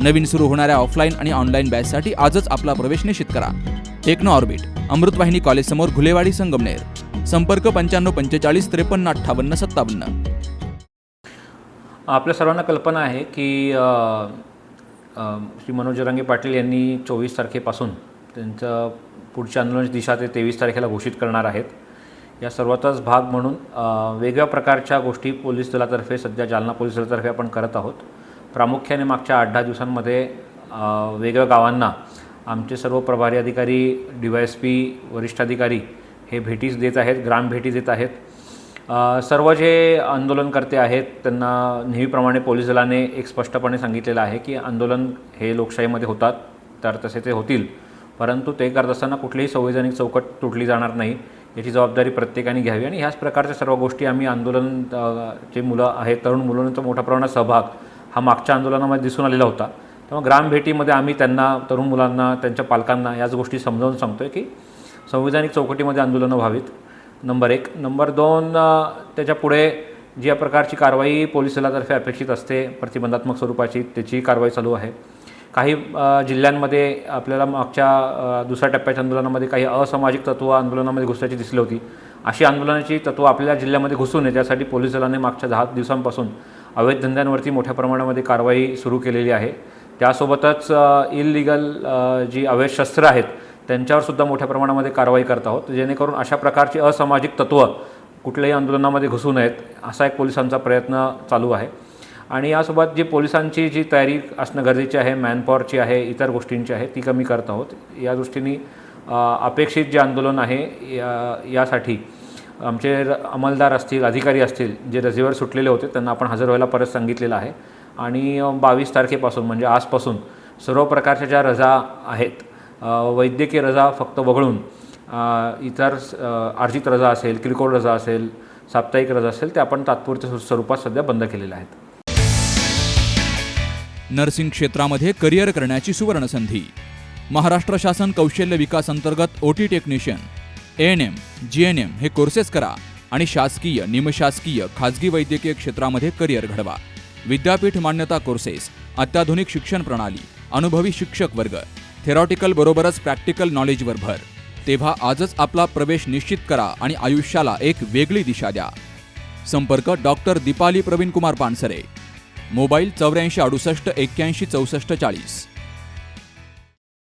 नवीन सुरू होणाऱ्या ऑफलाईन आणि ऑनलाईन बॅचसाठी आजच आपला प्रवेश निश्चित करा. टेक्नो ऑर्बिट अमृतवाहिनी कॉलेजसमोर घुलेवाडी संगमनेर. संपर्क पंच्याण्णव पंचेचाळीस त्रेपन्न अठ्ठावन्न सत्तावन्न. आपल्या सर्वांना कल्पना आहे की श्री मनोज जरांगे पाटील यांनी चोवीस तारखेपासून त्यांचं पुढच्या आंदोलनाची दिशा ते तेवीस तारखेला घोषित करणार आहेत. या सर्वाचाच भाग म्हणून वेगळ्या प्रकारच्या गोष्टी पोलीस दलातर्फे सध्या जालना पोलीस दलातर्फे आपण करत आहोत. प्रामुख्याने मागच्या आठ दहा दिवसांमध्ये वेगळ्या वेगवेगळ्या गावांना आमचे सर्व प्रभारी अधिकारी डी वाय एस पी वरिष्ठ अधिकारी हे भेटीस देत आहेत ग्राम भेटी देत आहेत. सर्व जे आंदोलनकर्ते आहेत त्यांना नेहमीप्रमाणे पोलीस दलाने एक स्पष्टपणे सांगितलेलं आहे की आंदोलन हे लोकशाहीमध्ये होतात तर तसे ते होतील. परंतु ते करत असताना कुठलीही संवैधानिक चौकट तुटली जाणार नाही याची जबाबदारी प्रत्येकाने घ्यावी. आणि ह्याच प्रकारच्या सर्व गोष्टी आम्ही आंदोलन जे मुलं आहेत तरुण मुलांचा मोठ्या प्रमाणात सहभाग हा मागच्या आंदोलनामध्ये दिसून आलेला होता. तेव्हा ग्रामभेटीमध्ये आम्ही त्यांना तरुण मुलांना त्यांच्या पालकांना याच गोष्टी समजावून सांगतो आहे की संविधानिक चौकटीमध्ये आंदोलनं व्हावीत. नंबर एक. नंबर दोन त्याच्या पुढे ज्या प्रकारची कारवाई पोलीस दलातर्फे अपेक्षित असते प्रतिबंधात्मक स्वरूपाची त्याची कारवाई चालू आहे. काही जिल्ह्यांमध्ये आपल्याला मागच्या दुसऱ्या टप्प्याच्या आंदोलनामध्ये काही असामाजिक तत्त्व आंदोलनामध्ये घुसल्याची दिसली होती. अशी आंदोलनाची तत्त्व आपल्या जिल्ह्यामध्ये घुसून नये त्यासाठी पोलीस दलाने मागच्या दहा दिवसांपासून अवैध धंद्यांवरती मोठ्या प्रमाणामध्ये कारवाई सुरू केलेली आहे. त्यासोबतच इलिगल जी अवैध शस्त्र आहेत त्यांच्यावरसुद्धा मोठ्या प्रमाणामध्ये कारवाई करत आहोत. जेणेकरून अशा प्रकारची असामाजिक तत्त्व कुठल्याही आंदोलनामध्ये घुसू नयेत असा एक पोलिसांचा प्रयत्न चालू आहे. आणि यासोबत जी पोलिसांची जी तयारी असणं गरजेची आहे मॅनपॉवरची आहे इतर गोष्टींची आहे ती कमी करत आहोत. या दृष्टीने अपेक्षित जे आंदोलन आहे या यासाठी आमचे अंमलदार असतील अधिकारी असतील जे रजेवर सुटलेले होते त्यांना आपण हजर व्हायला परत सांगितलेलं आहे. आणि बावीस तारखेपासून म्हणजे आजपासून सर्व प्रकारच्या ज्या रजा आहेत वैद्यकीय रजा फक्त वगळून इतर अ, अर्जित रजा असेल किरकोळ रजा असेल साप्ताहिक रजा असेल ते आपण तात्पुरत्या स्वरूपात सध्या बंद केलेल्या आहेत. नर्सिंग क्षेत्रामध्ये करिअर करण्याची सुवर्णसंधी. महाराष्ट्र शासन कौशल्य विकास अंतर्गत OT technician N M G N M हे कोर्सेस करा आणि शासकीय निमशासकीय खाजगी वैद्यकीय क्षेत्रामध्ये करिअर घडवा. विद्यापीठ मान्यता कोर्सेस अत्याधुनिक शिक्षण प्रणाली अनुभवी शिक्षक वर्ग थेरॉटिकल बरोबरच प्रॅक्टिकल नॉलेजवर भर. तेव्हा आजच आपला प्रवेश निश्चित करा आणि आयुष्याला एक वेगळी दिशा द्या. संपर्क डॉक्टर दीपाली प्रवीण कुमार पानसरे. मोबाईल चौऱ्याऐंशी अडुसष्ट एक्क्याऐंशी चौसष्ट चाळीस.